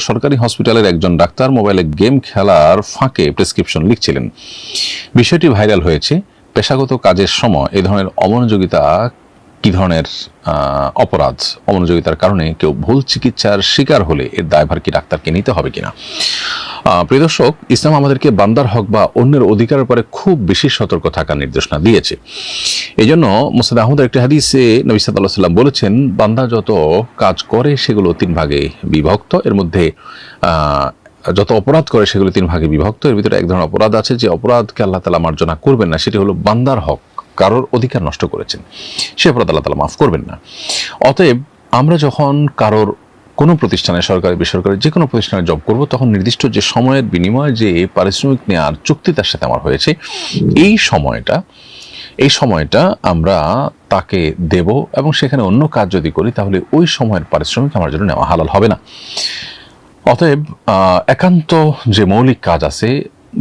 সরকারি হসপিটালের একজন ডাক্তার মোবাইলে গেম খেলার ফাঁকে প্রেসক্রিপশন লিখছিলেন। বিষয়টি ভাইরাল হয়েছে। পেশাগত কাজের সময় এ ধরনের অমনোযোগিতা কি ধরনের অপরাধ? অমনোযোগিতার কারণে কেউ ভুল চিকিৎসার শিকার হলে এর দায়ভার কি ডাক্তারকে নিতে হবে কিনা? প্রিয় দর্শক, ইসলাম আমাদেরকে বান্দার হক বা অন্যের অধিকারের ব্যাপারে খুব বেশি সতর্ক থাকার নির্দেশনা দিয়েছে। এই জন্য মুসাদ আহমদের একটি হাদিসে নবী সাল্লাহ সাল্লাম বলেছেন, বান্দা যত কাজ করে সেগুলো তিন ভাগে বিভক্ত। এর মধ্যে যত অপরাধ করে সেগুলো তিন ভাগে বিভক্ত। এর ভিতরে এক ধরনের অপরাধ আছে যে অপরাধকে আল্লাহ তালা মার্জনা করবেন না, সেটি হলো বান্দার হক, কারোর অধিকার নষ্ট করেছেন। সে অপরাধ আল্লাহ তালা মাফ করবেন না। অতএব আমরা যখন কারোর কোনো প্রতিষ্ঠানে, সরকারি, বেসরকারি, যে কোনো প্রতিষ্ঠানে জব করব, তখন নির্দিষ্ট যে সময়ের বিনিময়ে যে পারিশ্রমিক নেওয়ার চুক্তি তার সাথে আমার হয়েছে। এই সময়টা এই সময়টা আমরা তাকে দেব এবং সেখানে অন্য কাজ যদি করি, তাহলে ওই সময়ের পারিশ্রমিক আমার জন্য নেওয়া হালাল হবে না। অতএব একান্ত যে মৌলিক কাজ আছে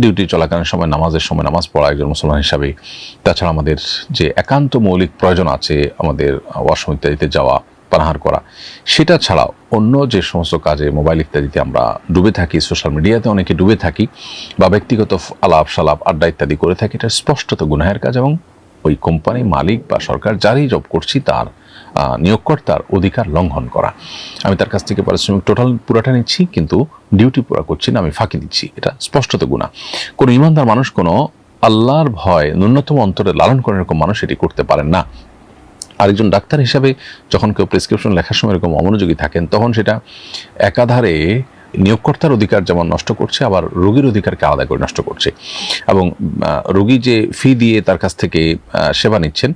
ডিউটি চলাকালীন সময়, নামাজের সময়, নামাজ পড়া একজন মুসলমান হিসাবে, তাছাড়া আমাদের যে একান্ত মৌলিক প্রয়োজন আছে, আমাদের ওয়াশরুম ইত্যাদিতে যাওয়া পানাহার করা। সেটা ছাড়াও অন্য যে সমস্ত কাজে মোবাইল ইত্যাদিতে আমরা ডুবে থাকি সোশ্যাল মিডিয়াতে অনেকে ডুবে থাকি বা ব্যক্তিগত আলাপ সালাপ, আড্ডা ইত্যাদি করে থাকি, এটা স্পষ্টত গুনাহের কাজ এবং ওই কোম্পানি মালিক বা সরকার যারই জব করছি তার নিয়োগকর্তার অধিকার লঙ্ঘন করা। আমি তার কাছ থেকে পারিশ্রমিক টোটাল পুরাটা নিচ্ছি কিন্তু ডিউটি পুরা করছি না, আমি ফাঁকি দিচ্ছি। এটা স্পষ্টত গুণা কোনো ইমানদার মানুষ কোনো আল্লাহর ভয়, ন্যূনতম অন্তরে লালন করে এরকম মানুষ এটি করতে পারেন না। আরেকজন ডাক্তার হিসাবে যখন কেউ প্রেসক্রিপশন লেখার সময় এরকম অমনোযোগী থাকেন তখন সেটা একাধারে নিয়োগকর্তার অধিকার যেমন নষ্ট করছে, আবার রোগীর অধিকারকে আলাদা করে নষ্ট করছে। এবং রোগী যে ফি দিয়ে তার কাছ থেকে সেবা নিচ্ছেন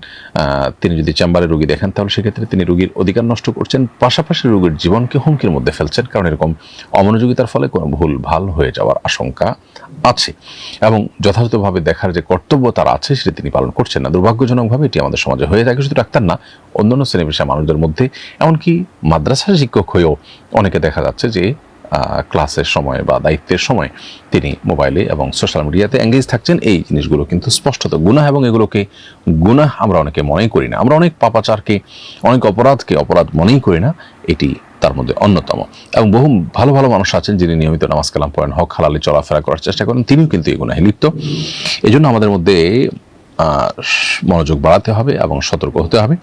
তিনি যদি চেম্বারে রোগী দেখেন, তাহলে সেক্ষেত্রে তিনি রোগীর অধিকার নষ্ট করছেন, পাশাপাশি রোগীর জীবনকে হুমকির মধ্যে ফেলছেন, কারণ এরকম অমনোযোগিতার ফলে কোনো ভুল ভালো হয়ে যাওয়ার আশঙ্কা আছে। এবং যথাযথভাবে দেখার যে কর্তব্য তার আছে, সেটি তিনি পালন করছেন না। দুর্ভাগ্যজনকভাবে এটি আমাদের সমাজে হয়ে থাকে, শুধু ডাক্তার না, অন্যান্য শ্রেণি পেশা মানুষদের মধ্যে, এমনকি মাদ্রাসার শিক্ষক হয়েও অনেকে দেখা যাচ্ছে যে ক্লাসের সময় বা দায়িত্বের সময় তিনি মোবাইলে এবং সোশ্যাল মিডিয়াতে এঙ্গেজ থাকছেন। এই জিনিসগুলো কিন্তু স্পষ্টত গুনাহ এবং এগুলোকে গুনাহ আমরা অনেকে মনেই করি না। আমরা অনেক পাপাচারকে, অনেক অপরাধকে, অপরাধ মনেই করি না। এটি তার মধ্যে অন্যতম। এবং বহু ভালো ভালো মানুষ আছেন যিনি নিয়মিত নামাজ কালাম পড়েন, হক হালালে চলাফেরা করার চেষ্টা করেন। তিনিও কিন্তু এই গুনাহে লিপ্ত। এই জন্য আমাদের মধ্যে মনোযোগ বাড়াতে হবে এবং সতর্ক হতে হবে।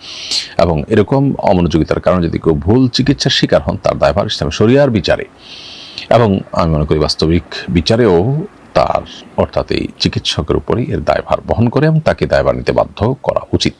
এবং এরকম অমনোযোগিতার কারণে যদি কেউ ভুল চিকিৎসার শিকার হন, তার দায়ভার ইসলামী শরিয়ার বিচারে। এবং আমি মনে করি বাস্তবিক বিচারেও তার, অর্থাৎ এই চিকিৎসকের উপরেই এর দায়ভার বহন করে এবং তাকে দায়ভার নিতে বাধ্য করা উচিত।